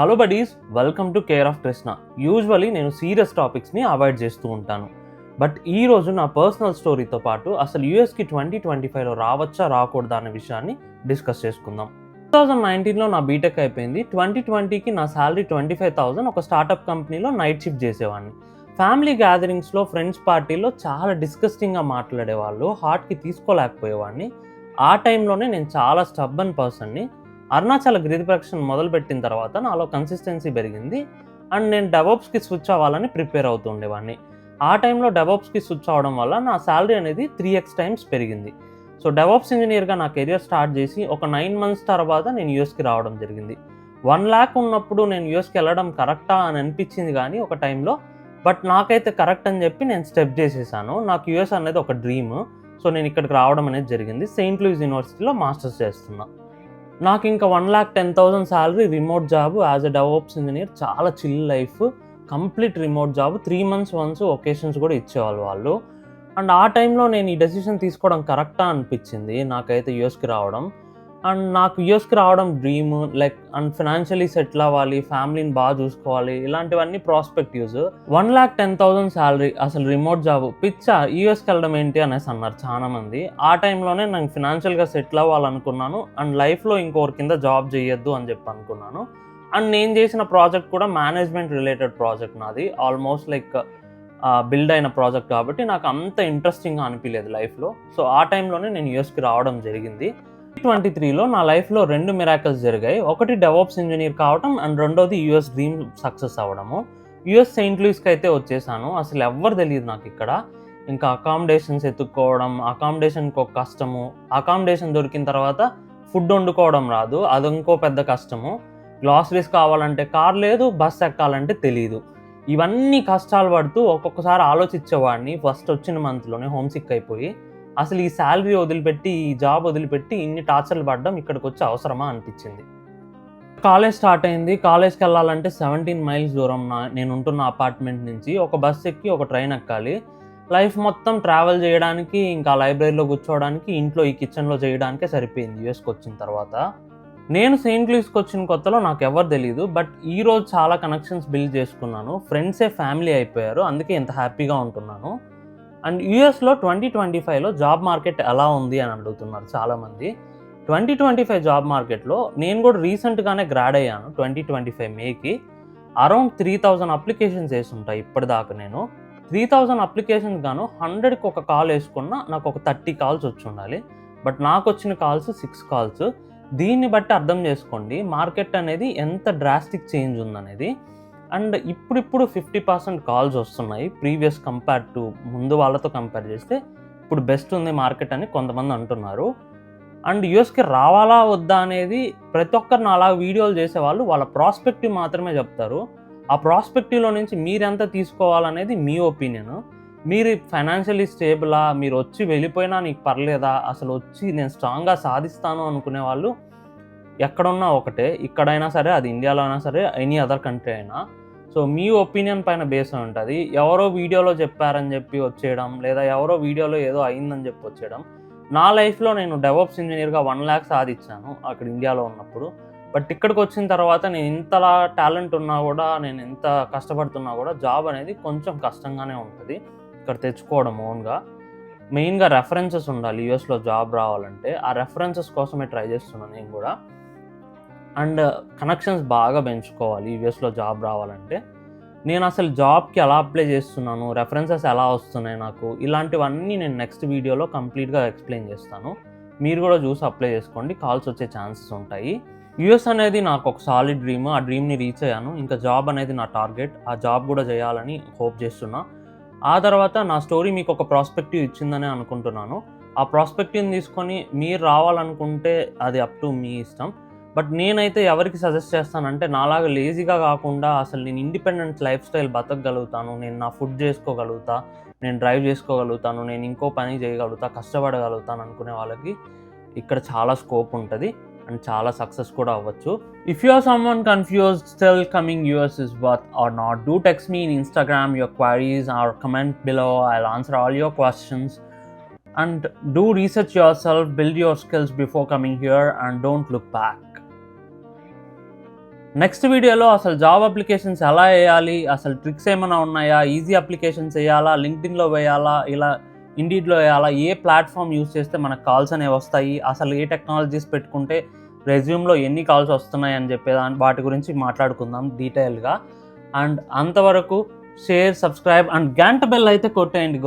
Hello buddies welcome to care of Krishna usually నేను serious టాపిక్స్ని avoid చేస్తూ ఉంటాను. బట్ ఈ రోజు నా పర్సనల్ స్టోరీతో పాటు అసలు యూఎస్కి ట్వంటీ ట్వంటీ ఫైవ్లో రావచ్చా రాకూడదా అనే విషయాన్ని డిస్కస్ చేసుకుందాం. టూ థౌజండ్ నైన్టీన్లో నా బీటెక్ అయిపోయింది. ట్వంటీ ట్వంటీకి నా శాలరీ ట్వంటీ ఫైవ్ థౌసండ్ ఒక స్టార్టప్ కంపెనీలో నైట్ షిఫ్ట్ చేసేవాడిని. ఫ్యామిలీ గ్యాదరింగ్స్లో ఫ్రెండ్స్ పార్టీలో చాలా డిస్కస్టింగ్గా మాట్లాడేవాళ్ళు హార్ట్కి తీసుకోలేకపోయేవాడిని. ఆ టైంలోనే నేను చాలా స్టబ్బన్ పర్సన్ని అరుణాచల్ గిరి ప్రొడక్షన్ మొదలుపెట్టిన తర్వాత నాలో కన్సిస్టెన్సీ పెరిగింది. అండ్ నేను డెవోప్స్కి స్విచ్ అవ్వాలని ప్రిపేర్ అవుతూ ఉండేవాడిని. ఆ టైంలో డెవోప్స్కి స్విచ్ అవ్వడం వల్ల నా శాలరీ అనేది త్రీ ఎక్స్ టైమ్స్ పెరిగింది. సో డెవోప్స్ ఇంజనీర్గా నా కెరియర్ స్టార్ట్ చేసి ఒక నైన్ మంత్స్ తర్వాత నేను యూఎస్కి రావడం జరిగింది. వన్ ల్యాక్ ఉన్నప్పుడు నేను యూఎస్కి వెళ్ళడం కరెక్టా అని అనిపించింది కానీ ఒక టైంలో బట్ నాకైతే కరెక్ట్ అని చెప్పి నేను స్టెప్ చేసేసాను. నాకు యూఎస్ అనేది ఒక డ్రీమ్. సో నేను ఇక్కడికి రావడం అనేది జరిగింది. సెయింట్ లూయిస్ యూనివర్సిటీలో మాస్టర్స్ చేస్తున్నాను నాకు ఇంకా one lakh ten thousand salary remote job as a DevOps engineer చాలా chill life complete remote job three months once vacations కూడా ఇచ్చేవాళ్ళు వాళ్ళు. అండ్ ఆ టైంలో నేను ఈ డెసిషన్ తీసుకోవడం కరెక్టా అనిపించింది నాకైతే యూఎస్కి రావడం. అండ్ నాకు యూఎస్కి రావడం dream like and financially settle అవ్వాలి ఫ్యామిలీని బాగా చూసుకోవాలి ఇలాంటివన్నీ prospectives one lakh ten thousand salary అసలు రిమోట్ జాబ్ పిచ్చా యూఎస్కి వెళ్ళడం ఏంటి అనేసి అన్నారు చాలా మంది. ఆ టైంలోనే నేను ఫినాన్షియల్గా సెటిల్ అవ్వాలనుకున్నాను అండ్ లైఫ్లో ఇంకొకరి కింద జాబ్ చేయొద్దు అని చెప్పి అనుకున్నాను. అండ్ నేను చేసిన ప్రాజెక్ట్ కూడా మేనేజ్మెంట్ రిలేటెడ్ ప్రాజెక్ట్ నాది. ఆల్మోస్ట్ లైక్ బిల్డ్ అయిన ప్రాజెక్ట్ కాబట్టి నాకు అంత ఇంట్రెస్టింగ్గా అనిపించలేదు లైఫ్లో సో ఆ టైంలోనే నేను యూఎస్కి రావడం జరిగింది. ట్వంటీ త్రీలో నా లైఫ్లో రెండు మిరాకల్స్ జరిగాయి. ఒకటి డెవప్స్ ఇంజనీర్ కావడం అండ్ రెండోది యూఎస్ డ్రీమ్ సక్సెస్ అవ్వడము. యూఎస్ సెయింట్ లూయిస్కి అయితే వచ్చేసాను. అసలు ఎవ్వరు తెలియదు నాకు ఇక్కడ. ఇంకా అకామిడేషన్స్ ఎత్తుక్కోవడం అకామిడేషన్కి ఒక కష్టము. అకామిడేషన్ దొరికిన తర్వాత ఫుడ్ వండుకోవడం రాదు. అది ఇంకో పెద్ద కష్టము. గ్లాసరీస్ కావాలంటే కార్ లేదు బస్ ఎక్కాలంటే తెలియదు ఇవన్నీ కష్టాలు పడుతూ ఒక్కొక్కసారి ఆలోచించేవాడిని. ఫస్ట్ వచ్చిన మంత్లోనే హోమ్ సిక్ అయిపోయి. అసలు ఈ శాలరీ వదిలిపెట్టి ఈ జాబ్ వదిలిపెట్టి ఇన్ని టార్చర్లు పడడం ఇక్కడికి వచ్చి అవసరమా అనిపించింది. కాలేజ్ స్టార్ట్ అయింది. కాలేజ్కి వెళ్ళాలంటే సెవెంటీన్ మైల్స్ దూరం నా నేను ఉంటున్న అపార్ట్మెంట్ నుంచి ఒక బస్ ఎక్కి ఒక ట్రైన్ ఎక్కాలి. లైఫ్ మొత్తం ట్రావెల్ చేయడానికి ఇంకా లైబ్రరీలో కూర్చోవడానికి ఇంట్లో ఈ కిచెన్లో చేయడానికే సరిపోయింది యూఎస్కి వచ్చిన తర్వాత. నేను సెయింట్ లూయిస్కి వచ్చిన కొత్తలో నాకు ఎవరు తెలియదు బట్ ఈ రోజు చాలా కనెక్షన్స్ బిల్డ్ చేసుకున్నాను. ఫ్రెండ్సే ఫ్యామిలీ అయిపోయారు అందుకే ఇంత హ్యాపీగా ఉంటున్నాను. అండ్ యూఎస్లో ట్వంటీ ట్వంటీ ఫైవ్లో జాబ్ మార్కెట్ ఎలా ఉంది అని అడుగుతున్నారు చాలామంది. ట్వంటీ ట్వంటీ ఫైవ్ జాబ్ మార్కెట్లో నేను కూడా రీసెంట్గానే గ్రాడ్ అయ్యాను ట్వంటీ ట్వంటీ ఫైవ్ మేకి. అరౌండ్ త్రీ థౌజండ్ అప్లికేషన్స్ వేసి ఉంటాయి ఇప్పటిదాకా నేను. త్రీ థౌజండ్ అప్లికేషన్స్ గాను హండ్రెడ్కి ఒక కాల్ వేసుకున్నా నాకు ఒక థర్టీ కాల్స్ వచ్చి ఉండాలి. బట్ నాకు వచ్చిన కాల్స్ సిక్స్ కాల్స్. దీన్ని బట్టి అర్థం చేసుకోండి మార్కెట్ అనేది ఎంత డ్రాస్టిక్ చేంజ్ ఉందనేది. అండ్ ఇప్పుడిప్పుడు ఫిఫ్టీ పర్సెంట్ కాల్స్ వస్తున్నాయి. ప్రీవియస్ కంపేర్ టు ముందు వాళ్ళతో కంపేర్ చేస్తే ఇప్పుడు బెస్ట్ ఉంది మార్కెట్ అని కొంతమంది అంటున్నారు. అండ్ యూఎస్కి రావాలా వద్దా అనేది ప్రతి ఒక్కరిని అలా వీడియోలు చేసేవాళ్ళు వాళ్ళ ప్రాస్పెక్టివ్ మాత్రమే చెప్తారు. ఆ ప్రాస్పెక్టివ్లో నుంచి మీరెంత తీసుకోవాలనేది మీ ఒపీనియన్. మీరు ఫైనాన్షియలీ స్టేబులా మీరు వచ్చి వెళ్ళిపోయినా నీకు పర్లేదా అసలు వచ్చి నేను స్ట్రాంగ్గా సాధిస్తాను అనుకునే వాళ్ళు ఎక్కడున్నా ఒకటే ఇక్కడైనా సరే అది ఇండియాలో అయినా సరే ఎనీ అదర్ కంట్రీ అయినా. సో మీ ఒపీనియన్ పైన బేస్ ఉంటుంది. ఎవరో వీడియోలో చెప్పారని చెప్పి వచ్చేయడం లేదా ఎవరో వీడియోలో ఏదో అయిందని చెప్పి వచ్చేయడం. నా లైఫ్లో నేను డెవలప్స్ ఇంజనీర్గా వన్ ల్యాక్ సాధించాను అక్కడ ఇండియాలో ఉన్నప్పుడు. బట్ ఇక్కడికి వచ్చిన తర్వాత నేను ఇంతలా టాలెంట్ ఉన్నా కూడా నేను ఎంత కష్టపడుతున్నా కూడా జాబ్ అనేది కొంచెం కష్టంగానే ఉంటుంది. ఇక్కడ తెచ్చుకోవడం ఓన్గా. మెయిన్గా రెఫరెన్సెస్ ఉండాలి యూఎస్లో జాబ్ రావాలంటే. ఆ రెఫరెన్సెస్ కోసమే ట్రై చేస్తున్నాను నేను కూడా. అండ్ కనెక్షన్స్ బాగా పెంచుకోవాలి యూఎస్లో జాబ్ రావాలంటే. నేను అసలు జాబ్కి ఎలా అప్లై చేస్తున్నాను రెఫరెన్సెస్ ఎలా వస్తున్నాయి నాకు ఇలాంటివన్నీ నేను నెక్స్ట్ వీడియోలో కంప్లీట్గా ఎక్స్ప్లెయిన్ చేస్తాను. మీరు కూడా చూసి అప్లై చేసుకోండి కాల్స్ వచ్చే ఛాన్సెస్ ఉంటాయి. యూఎస్ అనేది నాకు ఒక సాలిడ్ డ్రీమ్ ఆ డ్రీమ్ని రీచ్ అయ్యాను. ఇంకా జాబ్ అనేది నా టార్గెట్ ఆ జాబ్ కూడా చేయాలని హోప్ చేస్తున్నా. ఆ తర్వాత నా స్టోరీ మీకు ఒక ప్రాస్పెక్టివ్ ఇచ్చిందని అనుకుంటున్నాను. ఆ ప్రాస్పెక్టివ్ని తీసుకొని మీరు రావాలనుకుంటే అది అప్ టు మీ ఇష్టం. బట్ నేనైతే ఎవరికి సజెస్ట్ చేస్తానంటే నాలాగా లేజీగా కాకుండా అసలు నేను ఇండిపెండెంట్ లైఫ్ స్టైల్ బతకగలుగుతాను నేను నా ఫుడ్ చేసుకోగలుగుతా నేను డ్రైవ్ చేసుకోగలుగుతాను నేను ఇంకో పని చేయగలుగుతా కష్టపడగలుగుతాను అనుకునే వాళ్ళకి ఇక్కడ చాలా స్కోప్ ఉంటుంది అండ్ చాలా సక్సెస్ కూడా అవ్వచ్చు. If you are someone confuse still coming US is worth or not do text me in Instagram your queries or comment below I answer all your questions and do research yourself build your skills before coming here and don't look back next వీడియోలో అసలు job applications ఎలా వేయాలి అసలు tricks ఏమైనా ఉన్నాయా easy applications వేయాలా లింక్డ్ఇన్లో వేయాలా ఇలా ఇండీడ్లో వేయాలా ఏ ప్లాట్ఫామ్ యూస్ చేస్తే మనకు కాల్స్ అనేవి వస్తాయి అసలు ఏ టెక్నాలజీస్ పెట్టుకుంటే రెజ్యూమ్లో ఎన్ని కాల్స్ వస్తున్నాయి అని చెప్పేదాని వాటి గురించి మాట్లాడుకుందాం డీటెయిల్గా అండ్ అంతవరకు షేర్ సబ్స్క్రైబ్ అండ్ గంట బెల్ అయితే కొట్టేయండి